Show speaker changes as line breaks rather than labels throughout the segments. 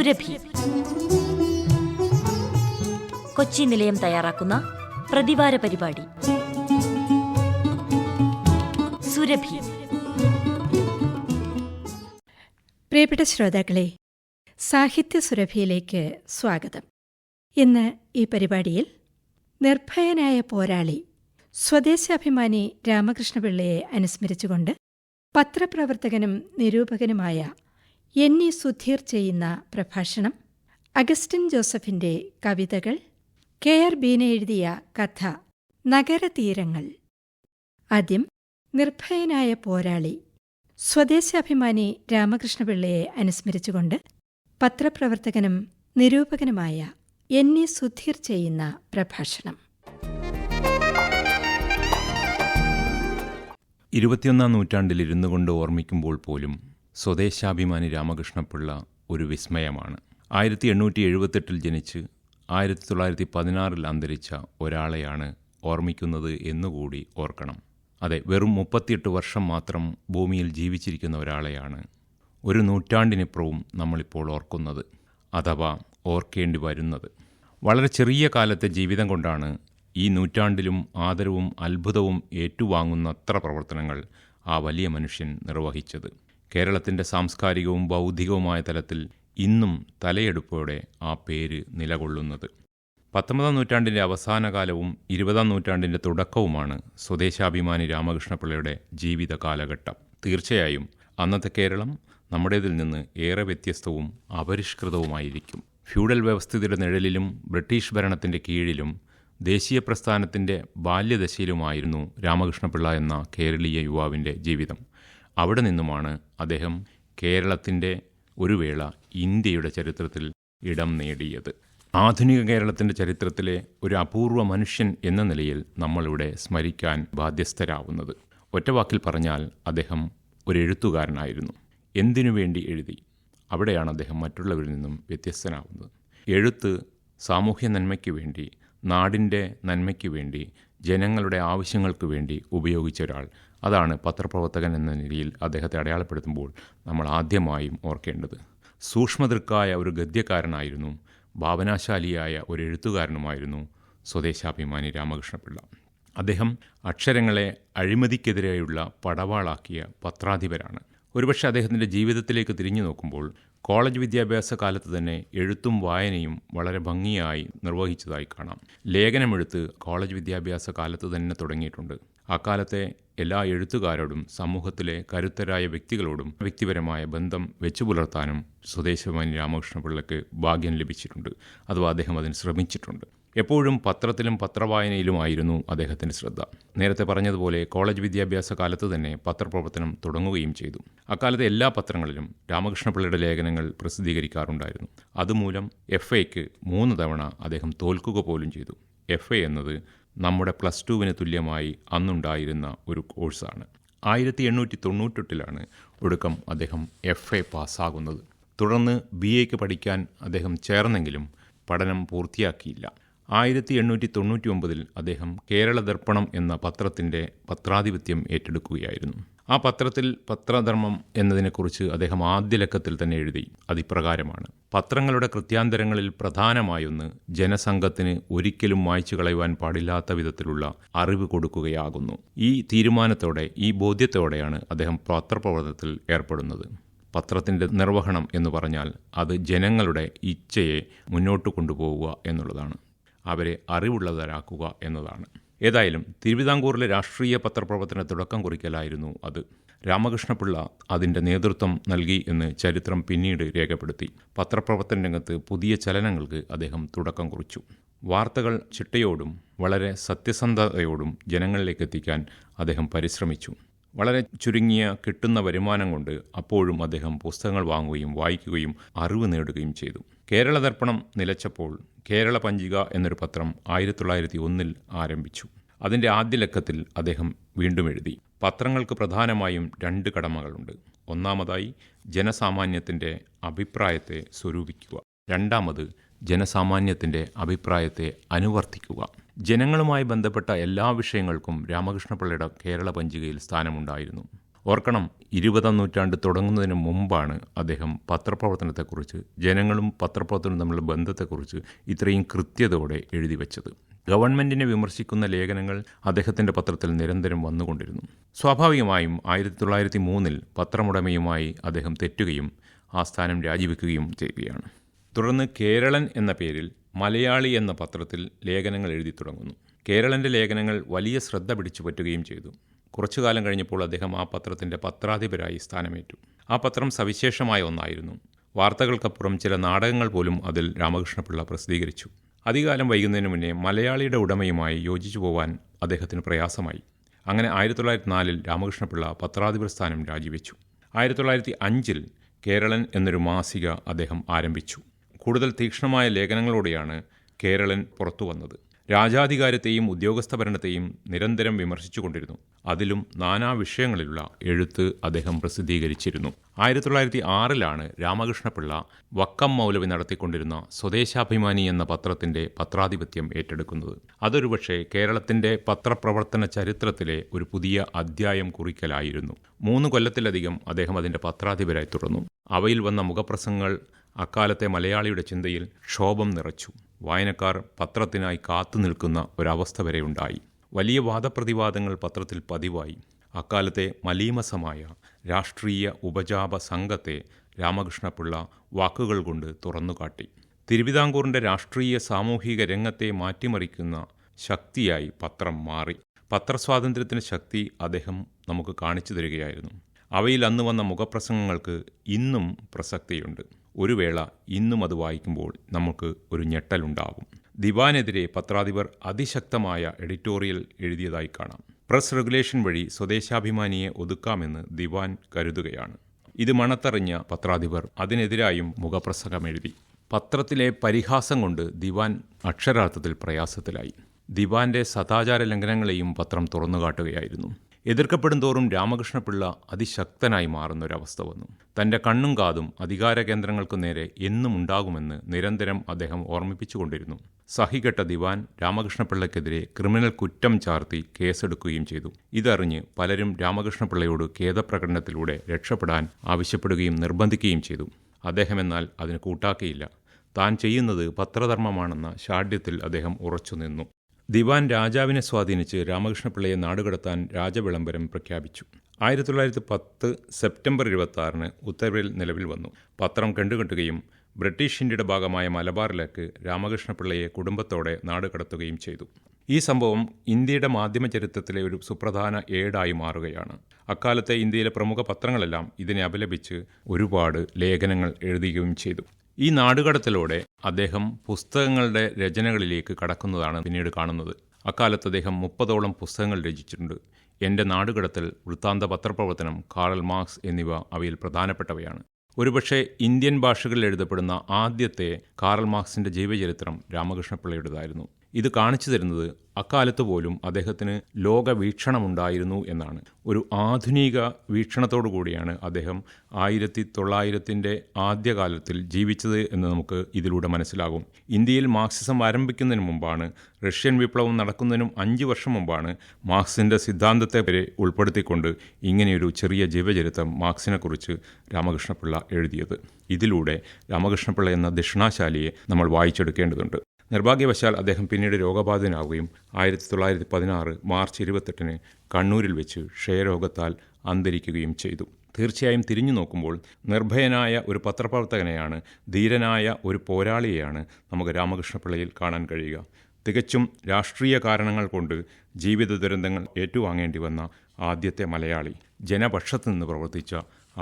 സുരഭി. കൊച്ചി നിലയം തയ്യാറാക്കുന്ന പ്രതിവാര പരിപാടി. സുരഭി.
പ്രിയപ്പെട്ട ശ്രോതാക്കളെ സാഹിത്യ സുരഭിയിലേക്ക് സ്വാഗതം. ഇന്ന് ഈ പരിപാടിയിൽ നിർഭയനായ പോരാളി സ്വദേശാഭിമാനി രാമകൃഷ്ണപിള്ളയെ അനുസ്മരിച്ചുകൊണ്ട് പത്രപ്രവർത്തകനും നിരൂപകനുമായ ഇ. സുധീർ ചെയ്യുന്ന പ്രഭാഷണം അഗസ്റ്റിൻ ജോസഫിന്റെ കവിതകൾ കെ. ആർ. ബീന എഴുതിയ കഥ നഗരതീരങ്ങൾ ആദ്യം നിർഭയനായ പോരാളി സ്വദേശാഭിമാനി രാമകൃഷ്ണപിള്ളയെ അനുസ്മരിച്ചുകൊണ്ട് പത്രപ്രവർത്തകനും നിരൂപകനുമായ ഇ. സുധീർ ചെയ്യുന്ന പ്രഭാഷണം.
ഇരുപത്തിയൊന്നാം നൂറ്റാണ്ടിൽ ഇരുന്നു കൊണ്ട് ഓർമ്മിക്കുമ്പോൾ പോലും സ്വദേശാഭിമാനി രാമകൃഷ്ണപിള്ള ഒരു വിസ്മയമാണ്. ആയിരത്തി എണ്ണൂറ്റി എഴുപത്തെട്ടിൽ ജനിച്ച് ആയിരത്തി തൊള്ളായിരത്തി പതിനാറിൽ അന്തരിച്ച ഒരാളെയാണ് ഓർമ്മിക്കുന്നത് എന്നുകൂടി ഓർക്കണം. അതെ വെറും മുപ്പത്തിയെട്ട് വർഷം മാത്രം ഭൂമിയിൽ ജീവിച്ചിരിക്കുന്ന ഒരാളെയാണ് ഒരു നൂറ്റാണ്ടിനിപ്പുറവും നമ്മളിപ്പോൾ ഓർക്കുന്നത് അഥവാ ഓർക്കേണ്ടി വരുന്നത്. വളരെ ചെറിയ കാലത്തെ ജീവിതം കൊണ്ടാണ് ഈ നൂറ്റാണ്ടിലും ആദരവും അത്ഭുതവും ഏറ്റുവാങ്ങുന്നത്ര പ്രവർത്തനങ്ങൾ ആ വലിയ മനുഷ്യൻ നിർവഹിച്ചത്. കേരളത്തിന്റെ സാംസ്കാരികവും ബൗദ്ധികവുമായ തലത്തിൽ ഇന്നും തലയെടുപ്പോടെ ആ പേര് നിലകൊള്ളുന്നത്. പത്തൊമ്പതാം നൂറ്റാണ്ടിന്റെ അവസാന കാലവും ഇരുപതാം നൂറ്റാണ്ടിന്റെ തുടക്കവുമാണ് സ്വദേശാഭിമാനി രാമകൃഷ്ണപിള്ളയുടെ ജീവിത കാലഘട്ടം. തീർച്ചയായും അന്നത്തെ കേരളം നമ്മുടേതിൽ നിന്ന് ഏറെ വ്യത്യസ്തവും അപരിഷ്കൃതവുമായിരിക്കും. ഫ്യൂഡൽ വ്യവസ്ഥിതിയുടെ നിഴലിലും ബ്രിട്ടീഷ് ഭരണത്തിന്റെ കീഴിലും ദേശീയ പ്രസ്ഥാനത്തിന്റെ ബാല്യദശയിലുമായിരുന്നു രാമകൃഷ്ണപിള്ള എന്ന കേരളീയ യുവാവിന്റെ ജീവിതം. അവിടെ നിന്നുമാണ് അദ്ദേഹം കേരളത്തിന്റെ ഒരു വേള ഇന്ത്യയുടെ ചരിത്രത്തിൽ ഇടം നേടിയത്. ആധുനിക കേരളത്തിന്റെ ചരിത്രത്തിലെ ഒരു അപൂർവ മനുഷ്യൻ എന്ന നിലയിൽ നമ്മളിവിടെ സ്മരിക്കാൻ ബാധ്യസ്ഥരാവുന്നത്. ഒറ്റവാക്കിൽ പറഞ്ഞാൽ അദ്ദേഹം ഒരു എഴുത്തുകാരനായിരുന്നു. എന്തിനു വേണ്ടി എഴുതി? അവിടെയാണ് അദ്ദേഹം മറ്റുള്ളവരിൽ നിന്നും വ്യത്യസ്തനാവുന്നത്. എഴുത്ത് സാമൂഹ്യ നന്മയ്ക്ക് വേണ്ടി നാടിന്റെ നന്മയ്ക്ക് വേണ്ടി ജനങ്ങളുടെ ആവശ്യങ്ങൾക്ക് വേണ്ടി ഉപയോഗിച്ച ഒരാൾ അതാണ് പത്രപ്രവർത്തകൻ എന്ന നിലയിൽ അദ്ദേഹത്തെ അടയാളപ്പെടുത്തുമ്പോൾ നമ്മൾ ആദ്യമായും ഓർക്കേണ്ടത്. സൂക്ഷ്മതൃക്കായ ഒരു ഗദ്യക്കാരനായിരുന്നു ഭാവനാശാലിയായ ഒരു എഴുത്തുകാരനുമായിരുന്നു സ്വദേശാഭിമാനി രാമകൃഷ്ണപിള്ള. അദ്ദേഹം അക്ഷരങ്ങളെ അഴിമതിക്കെതിരെയുള്ള പടവാളാക്കിയ പത്രാധിപരാണ്. ഒരുപക്ഷെ അദ്ദേഹത്തിന്റെ ജീവിതത്തിലേക്ക് തിരിഞ്ഞു നോക്കുമ്പോൾ കോളേജ് വിദ്യാഭ്യാസ കാലത്ത് തന്നെ എഴുത്തും വായനയും വളരെ ഭംഗിയായി നിർവഹിച്ചതായി കാണാം. ലേഖനമെഴുത്ത് കോളേജ് വിദ്യാഭ്യാസ കാലത്ത് തന്നെ തുടങ്ങിയിട്ടുണ്ട്. അക്കാലത്തെ എല്ലാ എഴുത്തുകാരോടും സമൂഹത്തിലെ കരുത്തരായ വ്യക്തികളോടും വ്യക്തിപരമായ ബന്ധം വെച്ചു പുലർത്താനും സ്വദേശഭവാനി രാമകൃഷ്ണപിള്ളയ്ക്ക് ഭാഗ്യം ലഭിച്ചിട്ടുണ്ട്. അഥവാ അദ്ദേഹം അതിന് ശ്രമിച്ചിട്ടുണ്ട്. എപ്പോഴും പത്രത്തിലും പത്രവായനയിലുമായിരുന്നു അദ്ദേഹത്തിന്റെ ശ്രദ്ധ. നേരത്തെ പറഞ്ഞതുപോലെ കോളേജ് വിദ്യാഭ്യാസ കാലത്ത് തന്നെ പത്രപ്രവർത്തനം തുടങ്ങുകയും ചെയ്തു. അക്കാലത്തെ എല്ലാ പത്രങ്ങളിലും രാമകൃഷ്ണപിള്ളയുടെ ലേഖനങ്ങൾ പ്രസിദ്ധീകരിക്കാറുണ്ടായിരുന്നു. അതുമൂലം എഫ് എക്ക് മൂന്ന് തവണ അദ്ദേഹം തോൽക്കുക പോലും ചെയ്തു. എഫ് എ എന്നത് നമ്മുടെ പ്ലസ് ടുവിന് തുല്യമായി അന്നുണ്ടായിരുന്ന ഒരു കോഴ്സാണ്. ആയിരത്തി എണ്ണൂറ്റി തൊണ്ണൂറ്റെട്ടിലാണ് ഒടുക്കം അദ്ദേഹം എഫ് എ പാസ്സാകുന്നത്. തുടർന്ന് ബി എക്ക് പഠിക്കാൻ അദ്ദേഹം ചേർന്നെങ്കിലും പഠനം പൂർത്തിയാക്കിയില്ല. ആയിരത്തി എണ്ണൂറ്റി തൊണ്ണൂറ്റി ഒമ്പതിൽ അദ്ദേഹം കേരള ദർപ്പണം എന്ന പത്രത്തിന്റെ പത്രാധിപത്യം ഏറ്റെടുക്കുകയായിരുന്നു. ആ പത്രത്തിൽ പത്രധർമ്മം എന്നതിനെക്കുറിച്ച് അദ്ദേഹം ആദ്യ ലക്കത്തിൽ തന്നെ എഴുതി. അതിപ്രകാരമാണ്. പത്രങ്ങളുടെ കൃത്യാന്തരങ്ങളിൽ പ്രധാനമായൊന്ന് ജനസംഘത്തിന് ഒരിക്കലും മായ്ച്ചു കളയുവാൻ പാടില്ലാത്ത വിധത്തിലുള്ള അറിവ് കൊടുക്കുകയാകുന്നു. ഈ തീരുമാനത്തോടെ ഈ ബോധ്യത്തോടെയാണ് അദ്ദേഹം പത്രപ്രവർത്തനത്തിൽ ഏർപ്പെടുന്നത്. പത്രത്തിന്റെ നിർവഹണം എന്ന് പറഞ്ഞാൽ അത് ജനങ്ങളുടെ ഇച്ഛയെ മുന്നോട്ട് കൊണ്ടുപോവുക എന്നുള്ളതാണ്. അവരെ അറിവുള്ളവരാക്കുക എന്നതാണ്. ഏതായാലും തിരുവിതാംകൂറിലെ രാഷ്ട്രീയ പത്രപ്രവർത്തന തുടക്കം കുറിക്കലായിരുന്നു അത്. രാമകൃഷ്ണപിള്ള അതിന്റെ നേതൃത്വം നൽകി എന്ന് ചരിത്രം പിന്നീട് രേഖപ്പെടുത്തി. പത്രപ്രവർത്തന രംഗത്ത് പുതിയ ചലനങ്ങൾക്ക് അദ്ദേഹം തുടക്കം കുറിച്ചു. വാർത്തകൾ ചിട്ടയോടും വളരെ സത്യസന്ധതയോടും ജനങ്ങളിലേക്ക് എത്തിക്കാൻ അദ്ദേഹം പരിശ്രമിച്ചു. വളരെ ചുരുങ്ങിയ കിട്ടുന്ന വരുമാനം കൊണ്ട് അപ്പോഴും അദ്ദേഹം പുസ്തകങ്ങൾ വാങ്ങുകയും വായിക്കുകയും അറിവ് നേടുകയും ചെയ്തു. കേരള ദർപ്പണം നിലച്ചപ്പോൾ കേരള പഞ്ചിക എന്നൊരു പത്രം ആയിരത്തി തൊള്ളായിരത്തി ഒന്നിൽ ആരംഭിച്ചു. അതിന്റെ ആദ്യ ലക്കത്തിൽ അദ്ദേഹം വീണ്ടും എഴുതി. പത്രങ്ങൾക്ക് പ്രധാനമായും രണ്ട് കടമകളുണ്ട്. ഒന്നാമതായി ജനസാമാന്യത്തിന്റെ അഭിപ്രായത്തെ സ്വരൂപിക്കുക. രണ്ടാമത് ജനസാമാന്യത്തിന്റെ അഭിപ്രായത്തെ അനുവർത്തിക്കുക. ജനങ്ങളുമായി ബന്ധപ്പെട്ട എല്ലാ വിഷയങ്ങൾക്കും രാമകൃഷ്ണപിള്ളയുടെ കേരള പഞ്ചികയിൽ സ്ഥാനമുണ്ടായിരുന്നു. ഓർക്കണം ഇരുപതാം നൂറ്റാണ്ട് തുടങ്ങുന്നതിന് മുമ്പാണ് അദ്ദേഹം പത്രപ്രവർത്തനത്തെക്കുറിച്ച് ജനങ്ങളും പത്രപ്രവർത്തനവും തമ്മിലുള്ള ബന്ധത്തെക്കുറിച്ച് ഇത്രയും കൃത്യതയോടെ എഴുതി വച്ചത്. ഗവൺമെന്റിനെ വിമർശിക്കുന്ന ലേഖനങ്ങൾ അദ്ദേഹത്തിന്റെ പത്രത്തിൽ നിരന്തരം വന്നുകൊണ്ടിരുന്നു. സ്വാഭാവികമായും ആയിരത്തി തൊള്ളായിരത്തി മൂന്നിൽ പത്രമുടമയുമായി അദ്ദേഹം തെറ്റുകയും ആ സ്ഥാനം രാജിവെക്കുകയും ചെയ്യുകയാണ് തുടർന്ന് കേരളൻ എന്ന പേരിൽ മലയാളി എന്ന പത്രത്തിൽ ലേഖനങ്ങൾ എഴുതി തുടങ്ങുന്നു. കേരളന്റെ ലേഖനങ്ങൾ വലിയ ശ്രദ്ധ പിടിച്ചു പറ്റുകയും ചെയ്തു. കുറച്ചു കാലം കഴിഞ്ഞപ്പോൾ അദ്ദേഹം ആ പത്രത്തിന്റെ പത്രാധിപരായി സ്ഥാനമേറ്റു. ആ പത്രം സവിശേഷമായ ഒന്നായിരുന്നു. വാർത്തകൾക്കപ്പുറം ചില നാടകങ്ങൾ പോലും അതിൽ രാമകൃഷ്ണപിള്ള പ്രസിദ്ധീകരിച്ചു. അധികാലം വൈകുന്നതിന് മുന്നേ മലയാളിയുടെ ഉടമയുമായി യോജിച്ചു പോവാൻ അദ്ദേഹത്തിന് പ്രയാസമായി. അങ്ങനെ ആയിരത്തി തൊള്ളായിരത്തി നാലിൽ രാമകൃഷ്ണപിള്ള പത്രാധിപർ സ്ഥാനം രാജിവെച്ചു. ആയിരത്തി തൊള്ളായിരത്തി അഞ്ചിൽ കേരളൻ എന്നൊരു മാസിക അദ്ദേഹം ആരംഭിച്ചു. കൂടുതൽ തീക്ഷ്ണമായ ലേഖനങ്ങളോടെയാണ് കേരളൻ പുറത്തു വന്നത്. രാജാധികാരത്തെയും ഉദ്യോഗസ്ഥ ഭരണത്തെയും നിരന്തരം വിമർശിച്ചുകൊണ്ടിരുന്നു. അതിലും നാനാ വിഷയങ്ങളിലുള്ള എഴുത്ത് അദ്ദേഹം പ്രസിദ്ധീകരിച്ചിരുന്നു. ആയിരത്തി തൊള്ളായിരത്തി ആറിലാണ് രാമകൃഷ്ണപിള്ള വക്കം മൗലവി നടത്തിക്കൊണ്ടിരുന്ന സ്വദേശാഭിമാനി എന്ന പത്രത്തിന്റെ പത്രാധിപത്യം ഏറ്റെടുക്കുന്നത്. അതൊരുപക്ഷെ കേരളത്തിന്റെ പത്രപ്രവർത്തന ചരിത്രത്തിലെ ഒരു പുതിയ അധ്യായം കുറിക്കലായിരുന്നു. മൂന്ന് കൊല്ലത്തിലധികം അദ്ദേഹം അതിന്റെ പത്രാധിപരായി തുടർന്നു. അവയിൽ വന്ന മുഖപ്രസംഗങ്ങൾ അക്കാലത്തെ മലയാളിയുടെ ചിന്തയിൽ ക്ഷോഭം നിറച്ചു. വായനക്കാർ പത്രത്തിനായി കാത്തു നിൽക്കുന്ന ഒരവസ്ഥ വരെ ഉണ്ടായി. വലിയ വാദപ്രതിവാദങ്ങൾ പത്രത്തിൽ പതിവായി. അക്കാലത്തെ മലീമസമായ രാഷ്ട്രീയ ഉപജാപ സംഘത്തെ രാമകൃഷ്ണപിള്ള വാക്കുകൾ കൊണ്ട് തുറന്നുകാട്ടി. തിരുവിതാംകൂറിന്റെ രാഷ്ട്രീയ സാമൂഹിക രംഗത്തെ മാറ്റിമറിക്കുന്ന ശക്തിയായി പത്രം മാറി. പത്രസ്വാതന്ത്ര്യത്തിന് ശക്തി അദ്ദേഹം നമുക്ക് കാണിച്ചു തരികയായിരുന്നു. അവയിൽ അന്ന് വന്ന മുഖപ്രസംഗങ്ങൾക്ക് ഇന്നും പ്രസക്തിയുണ്ട്. ഒരു വേള ഇന്നും അത് വായിക്കുമ്പോൾ നമുക്ക് ഒരു ഞെട്ടലുണ്ടാകും. ദിവാനെതിരെ പത്രാധിപർ അതിശക്തമായ എഡിറ്റോറിയൽ എഴുതിയതായി കാണാം. പ്രസ് റെഗുലേഷൻ വഴി സ്വദേശാഭിമാനിയെ ഒതുക്കാമെന്ന് ദിവാൻ കരുതുകയാണ്. ഇത് മണത്തറിഞ്ഞ പത്രാധിപർ അതിനെതിരായും മുഖപ്രസംഗം എഴുതി. പത്രത്തിലെ പരിഹാസം കൊണ്ട് ദിവാൻ അക്ഷരാർത്ഥത്തിൽ പ്രയാസത്തിലായി. ദിവാന്റെ സദാചാര ലംഘനങ്ങളെയും പത്രം തുറന്നുകാട്ടുകയായിരുന്നു. എതിർക്കപ്പെടും തോറും രാമകൃഷ്ണപിള്ള അതിശക്തനായി മാറുന്ന ഒരവസ്ഥ വന്നു. തന്റെ കണ്ണും കാതും അധികാര കേന്ദ്രങ്ങൾക്കു നേരെ എന്നും ഉണ്ടാകുമെന്ന് നിരന്തരം അദ്ദേഹം ഓർമ്മിപ്പിച്ചുകൊണ്ടിരുന്നു. സഹികെട്ട ദിവാൻ രാമകൃഷ്ണപിള്ളയ്ക്കെതിരെ ക്രിമിനൽ കുറ്റം ചാർത്തി കേസെടുക്കുകയും ചെയ്തു. ഇതറിഞ്ഞ് പലരും രാമകൃഷ്ണപിള്ളയോട് ഖേദപ്രകടനത്തിലൂടെ രക്ഷപ്പെടാൻ ആവശ്യപ്പെടുകയും നിർബന്ധിക്കുകയും ചെയ്തു. അദ്ദേഹം എന്നാൽ അതിന് കൂട്ടാക്കിയില്ല. താൻ ചെയ്യുന്നത് പത്രധർമ്മമാണെന്ന ഷാഢ്യത്തിൽ അദ്ദേഹം ഉറച്ചുനിന്നു. ദിവാൻ രാജാവിനെ സ്വാധീനിച്ച് രാമകൃഷ്ണപിള്ളയെ നാടുകടത്താൻ രാജവിളംബരം പ്രഖ്യാപിച്ചു. ആയിരത്തി തൊള്ളായിരത്തി പത്ത് സെപ്റ്റംബർ ഇരുപത്തി ആറിന് ഉത്തരവിൽ നിലവിൽ വന്നു. പത്രം കണ്ടുകെട്ടുകയും ബ്രിട്ടീഷ് ഇന്ത്യയുടെ ഭാഗമായ മലബാറിലേക്ക് രാമകൃഷ്ണപിള്ളയെ കുടുംബത്തോടെ നാടുകടത്തുകയും ചെയ്തു. ഈ സംഭവം ഇന്ത്യയുടെ മാധ്യമ ചരിത്രത്തിലെ ഒരു സുപ്രധാന ഏടായി മാറുകയാണ്. അക്കാലത്തെ ഇന്ത്യയിലെ പ്രമുഖ പത്രങ്ങളെല്ലാം ഇതിനെ അപലപിച്ച് ഒരുപാട് ലേഖനങ്ങൾ എഴുതുകയും ചെയ്തു. ഈ നാടുകടത്തിലൂടെ അദ്ദേഹം പുസ്തകങ്ങളുടെ രചനകളിലേക്ക് കടക്കുന്നതാണ് പിന്നീട് കാണുന്നത്. അക്കാലത്ത് അദ്ദേഹം മുപ്പതോളം പുസ്തകങ്ങൾ രചിച്ചിട്ടുണ്ട്. എന്റെ നാടുകടത്തൽ വൃത്താന്ത പത്രപ്രവർത്തനം കാറൽ മാർക്സ് എന്നിവ അവയിൽ പ്രധാനപ്പെട്ടവയാണ്. ഒരുപക്ഷെ ഇന്ത്യൻ ഭാഷകളിൽ എഴുതപ്പെടുന്ന ആദ്യത്തെ കാറൽ മാർക്സിന്റെ ജീവചരിത്രം രാമകൃഷ്ണപിള്ളയുടേതായിരുന്നു. ഇത് കാണിച്ചു തരുന്നത് അക്കാലത്ത് പോലും അദ്ദേഹത്തിന് ലോകവീക്ഷണമുണ്ടായിരുന്നു എന്നാണ്. ഒരു ആധുനിക വീക്ഷണത്തോടു കൂടിയാണ് അദ്ദേഹം ആയിരത്തി തൊള്ളായിരത്തിന്റെ ആദ്യകാലത്തിൽ ജീവിച്ചത് എന്ന് നമുക്ക് ഇതിലൂടെ മനസ്സിലാകും. ഇന്ത്യയിൽ മാർക്സിസം ആരംഭിക്കുന്നതിന് മുമ്പാണ് റഷ്യൻ വിപ്ലവം നടക്കുന്നതിനും അഞ്ച് വർഷം മുമ്പാണ് മാർക്സിന്റെ സിദ്ധാന്തത്തെ വരെ ഉൾപ്പെടുത്തിക്കൊണ്ട് ഇങ്ങനെയൊരു ചെറിയ ജീവചരിത്രം മാർക്സിനെക്കുറിച്ച് രാമകൃഷ്ണപിള്ള എഴുതിയത്. ഇതിലൂടെ രാമകൃഷ്ണപിള്ള എന്ന ദക്ഷിണാശാലിയെ നമ്മൾ വായിച്ചെടുക്കേണ്ടതുണ്ട്. നിർഭാഗ്യവശാൽ അദ്ദേഹം പിന്നീട് രോഗബാധിതനാവുകയും ആയിരത്തി തൊള്ളായിരത്തി പതിനാറ് മാർച്ച് ഇരുപത്തെട്ടിന് കണ്ണൂരിൽ വെച്ച് ക്ഷയരോഗത്താൽ അന്തരിക്കുകയും ചെയ്തു. തീർച്ചയായും തിരിഞ്ഞു നോക്കുമ്പോൾ നിർഭയനായ ഒരു പത്രപ്രവർത്തകനെയാണ് ധീരനായ ഒരു പോരാളിയെയാണ് നമുക്ക് രാമകൃഷ്ണപിള്ളയിൽ കാണാൻ കഴിയുക. തികച്ചും രാഷ്ട്രീയ കാരണങ്ങൾ കൊണ്ട് ജീവിത ദുരന്തങ്ങൾ ഏറ്റുവാങ്ങേണ്ടി വന്ന ആദ്യത്തെ മലയാളി. ജനപക്ഷത്ത് നിന്ന് പ്രവർത്തിച്ച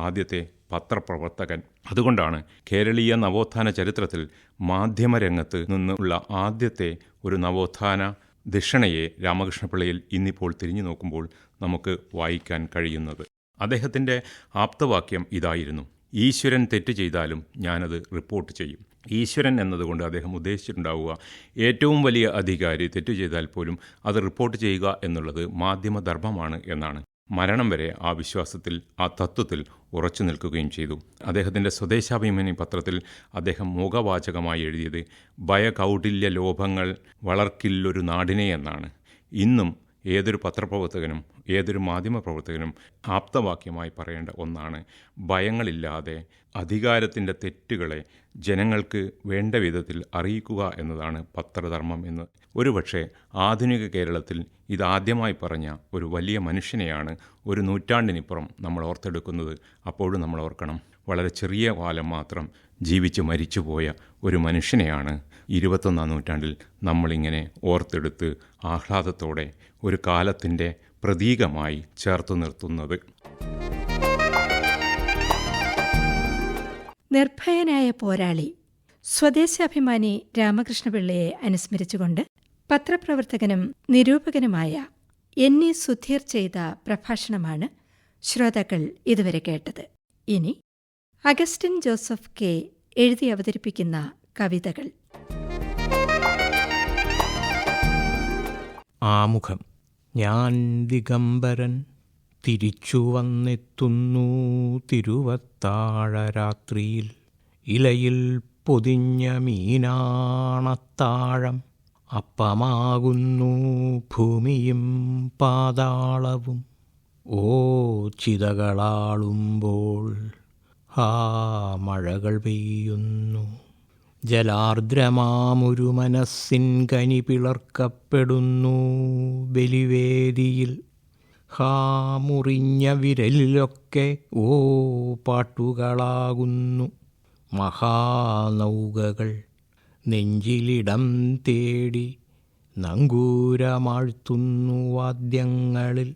ആദ്യത്തെ പത്രപ്രവർത്തകൻ. അതുകൊണ്ടാണ് കേരളീയ നവോത്ഥാന ചരിത്രത്തിൽ മാധ്യമരംഗത്ത് നിന്നുള്ള ആദ്യത്തെ ഒരു നവോത്ഥാന ദക്ഷിണയെ രാമകൃഷ്ണപിള്ളയിൽ ഇന്നിപ്പോൾ തിരിഞ്ഞു നോക്കുമ്പോൾ നമുക്ക് വായിക്കാൻ കഴിയുന്നത്. അദ്ദേഹത്തിന്റെ ആപ്തവാക്യം ഇതായിരുന്നു. ഈശ്വരൻ തെറ്റ് ചെയ്താലും ഞാനത് റിപ്പോർട്ട് ചെയ്യും. ഈശ്വരൻ എന്നതുകൊണ്ട് അദ്ദേഹം ഉദ്ദേശിച്ചിട്ടുണ്ടാവുക ഏറ്റവും വലിയ അധികാരി തെറ്റ് ചെയ്താൽ പോലും അത് റിപ്പോർട്ട് ചെയ്യുക എന്നുള്ളത് മാധ്യമധർമ്മമാണ് എന്നാണ്. മരണം വരെ ആ വിശ്വാസത്തിൽ ആ തത്വത്തിൽ ഉറച്ചു നിൽക്കുകയും ചെയ്തു. അദ്ദേഹത്തിന്റെ സ്വദേശാഭിമാനി പത്രത്തിൽ അദ്ദേഹം മുഖവാചകമായി എഴുതിയത് ഭയകൗടില്യ ലോഭങ്ങൾ വളർക്കില്ലൊരു നാടിനെ എന്നാണ്. ഇന്നും ഏതൊരു പത്രപ്രവർത്തകനും ഏതൊരു മാധ്യമപ്രവർത്തകനും ആപ്തവാക്യമായി പറയേണ്ട ഒന്നാണ് ഭയങ്ങളില്ലാതെ അധികാരത്തിന്റെ തെറ്റുകളെ ജനങ്ങൾക്ക് വേണ്ട വിധത്തിൽ അറിയിക്കുക എന്നതാണ് പത്രധർമ്മം എന്ന്. ഒരുപക്ഷെ ആധുനിക കേരളത്തിൽ ഇതാദ്യമായി പറഞ്ഞ ഒരു വലിയ മനുഷ്യനെയാണ് ഒരു നൂറ്റാണ്ടിനിപ്പുറം നമ്മൾ ഓർത്തെടുക്കുന്നത്. അപ്പോഴും നമ്മൾ ഓർക്കണം വളരെ ചെറിയ കാലം മാത്രം ജീവിച്ച് മരിച്ചുപോയ ഒരു മനുഷ്യനെയാണ് ഇരുപത്തൊന്നാം നൂറ്റാണ്ടിൽ നമ്മളിങ്ങനെ ഓർത്തെടുത്ത് ആഹ്ലാദത്തോടെ ഒരു കാലത്തിന്റെ പ്രതീകമായി ചേർത്ത് നിർത്തുന്നത്.
നിർഭയനായ പോരാളി സ്വദേശാഭിമാനി രാമകൃഷ്ണപിള്ളയെ അനുസ്മരിച്ചുകൊണ്ട് പത്രപ്രവർത്തകനും നിരൂപകനുമായ എൻ. ഇ. സുധീർ ചെയ്ത പ്രഭാഷണമാണ് ശ്രോതാക്കൾ ഇതുവരെ കേട്ടത്. ഇനി അഗസ്റ്റിൻ ജോസഫ് കെ എഴുതി അവതരിപ്പിക്കുന്ന കവിതകൾ.
ആമുഖം. ഞാൻ ദിഗംബരൻ തിരിച്ചു വന്നെത്തുന്നു തിരുവത്താഴ രാത്രിയിൽ ഇലയിൽ പൊതിഞ്ഞ മീനാണത്താഴം. അപ്പമാകുന്നു ഭൂമിയും പാതാളവും. ഓ ചിതകളാളുമ്പോൾ ആ മഴകൾ പെയ്യുന്നു. ജലാർദ്രമാമൊരു മനസ്സിൻ കനി പിളർക്കപ്പെടുന്നു ബലിവേദിയിൽ. ഹാ മുറിഞ്ഞ വിരലിലൊക്കെ ഓ പാട്ടുകളാകുന്നു മഹാനൗകകൾ. നെഞ്ചിലിടം തേടി നങ്കൂരമാഴ്ത്തുന്നു വാദ്യങ്ങളിൽ.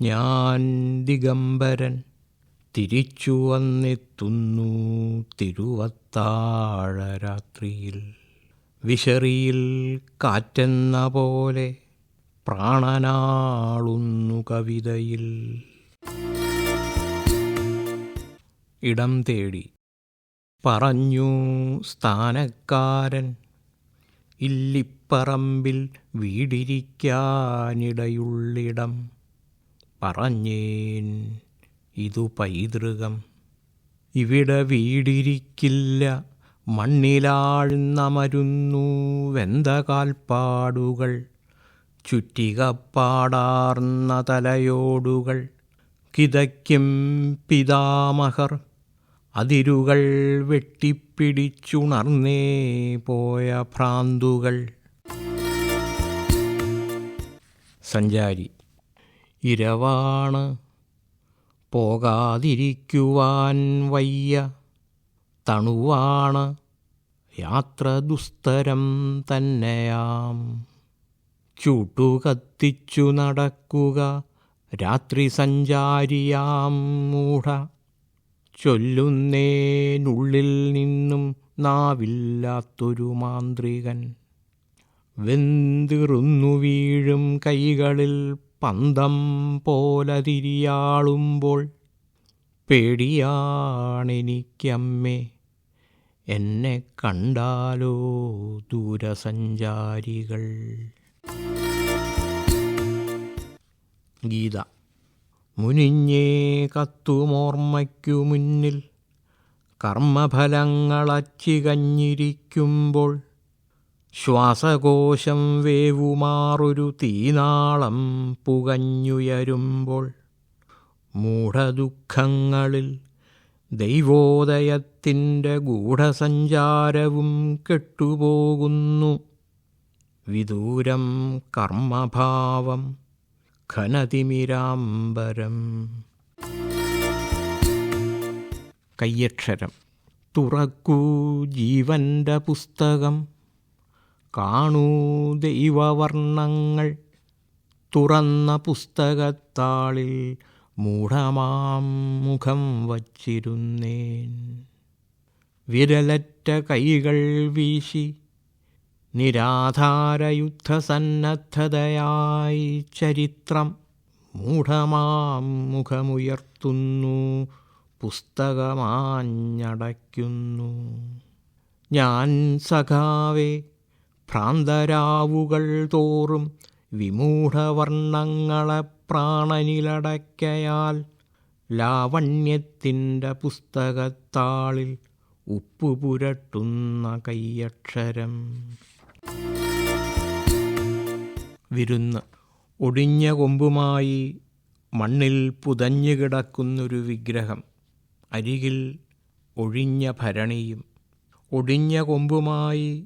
ഞാൻ ദിഗംബരൻ തിരിച്ചു വന്നെത്തുന്നു തിരുവത്താഴ രാത്രിയിൽ വിശറിയിൽ കാറ്റെന്ന പോലെ പ്രാണനാളുന്നു കവിതയിൽ. ഇടം തേടി പറഞ്ഞു സ്ഥാനക്കാരൻ ഇല്ലിപ്പറമ്പിൽ വീടിരിക്കാനിടയുള്ളിടം പറഞ്ഞേൻ ഇതു പൈതൃകം. ഇവിടെ വീടിരിക്കില്ല. മണ്ണിലാഴ്ന്നമരുന്നു വെന്ത കാൽപ്പാടുകൾ ചുറ്റികപ്പാടാർന്ന തലയോടുകൾ. കിതയ്ക്കും പിതാമഹർ. അതിരുകൾ വെട്ടിപ്പിടിച്ചുണർന്നേ പോയ ഭ്രാന്തുകൾ. സഞ്ചാരി ഇരവാണ് പോകാതിരിക്കുവാൻ വയ്യ. തണുവാണ്. യാത്ര ദുസ്തരം തന്നെയാം. ചൂട്ടുകത്തിച്ചു നടക്കുക. രാത്രി സഞ്ചാരിയാം മൂഢ. ചൊല്ലുന്നേനുള്ളിൽ നിന്നും നാവില്ലാത്തൊരു മാന്ത്രികൻ. വെന്തിറുന്നു വീഴും കൈകളിൽ പന്തം പോലെ തിരിയാളുമ്പോൾ പേടിയാണെനിക്കമ്മേ എന്നെ കണ്ടാലോ ദൂരസഞ്ചാരികൾ. ഗീത മുനിഞ്ഞേ കത്തുമോർമ്മയ്ക്കു മുന്നിൽ കർമ്മഫലങ്ങളച്ചികഞ്ഞിരിക്കുമ്പോൾ ശ്വാസകോശം വേവുമാറൊരു തീനാളം പുകഞ്ഞുയരുമ്പോൾ മൂഢദുഃഖങ്ങളിൽ ദൈവോദയത്തിന്റെ ഗൂഢസഞ്ചാരവും കെട്ടുപോകുന്നു. വിദൂരം കർമ്മഭാവം ഘനതിമിരാംബരം. കയ്യക്ഷരം തുറക്കൂ ജീവന്റെ പുസ്തകം. കാണൂ ദൈവവർണങ്ങൾ തുറന്ന പുസ്തകത്താളിൽ മൂഢമാം മുഖം വച്ചിരുന്നേൻ. വിരലറ്റ കൈകൾ വീശി നിരാധാരയുദ്ധസന്നദ്ധതയായി ചരിത്രം മൂഢമാം മുഖമുയർത്തുന്നു പുസ്തകമാഞ്ഞടയ്ക്കുന്നു. ഞാൻ സഖാവേ ഭ്രാന്തരാവുകൾ തോറും വിമൂഢവർണങ്ങളെ പ്രാണനിലടക്കയാൽ ലാവണ്യത്തിന്റെ പുസ്തകത്താളിൽ ഉപ്പുപുരട്ടുന്ന കയ്യക്ഷരം വിരുന്ന്. ഒടിഞ്ഞ കൊമ്പുമായി മണ്ണിൽ പുതഞ്ഞു കിടക്കുന്നൊരു വിഗ്രഹം. അരികിൽ ഒഴിഞ്ഞ ഭരണിയും. ഒടിഞ്ഞ കൊമ്പുമായി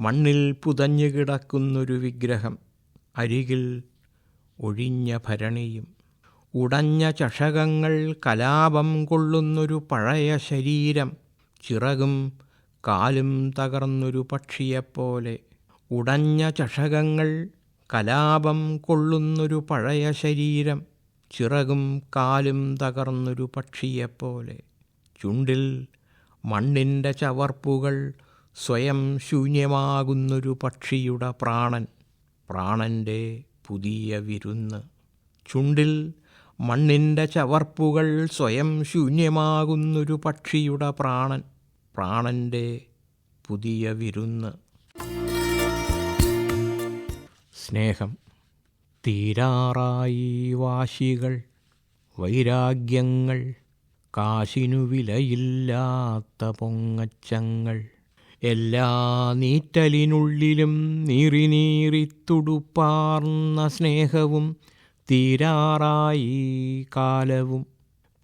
മണ്ണിൽ പുതഞ്ഞു കിടക്കുന്നൊരു വിഗ്രഹം. അരികിൽ ഒഴിഞ്ഞ ഭരണിയും. ഉടഞ്ഞ ചഷകങ്ങൾ കലാപം കൊള്ളുന്നൊരു പഴയ ശരീരം. ചിറകും കാലും തകർന്നൊരു പക്ഷിയെപ്പോലെ. ഉടഞ്ഞ ചഷകങ്ങൾ കലാപം കൊള്ളുന്നൊരു പഴയ ശരീരം. ചിറകും കാലും തകർന്നൊരു പക്ഷിയെപ്പോലെ. ചുണ്ടിൽ മണ്ണിന്റെ ചവർപ്പുകൾ സ്വയം ശൂന്യമാകുന്നൊരു പക്ഷിയുടെ പ്രാണൻ പ്രാണന്റെ പുതിയ വിരുന്ന്. ചുണ്ടിൽ മണ്ണിന്റെ ചവർപ്പുകൾ സ്വയം ശൂന്യമാകുന്നൊരു പക്ഷിയുടെ പ്രാണൻ പ്രാണന്റെ പുതിയ വിരുന്ന്. സ്നേഹം. തീരാറായി വാശികൾ വൈരാഗ്യങ്ങൾ കാശിനു വിലയില്ലാത്ത പൊങ്ങച്ചങ്ങൾ. എല്ലാ നീറ്റലിനുള്ളിലും നീറി നീറി തുടുപ്പാർന്ന സ്നേഹവും തീരാറായി കാലവും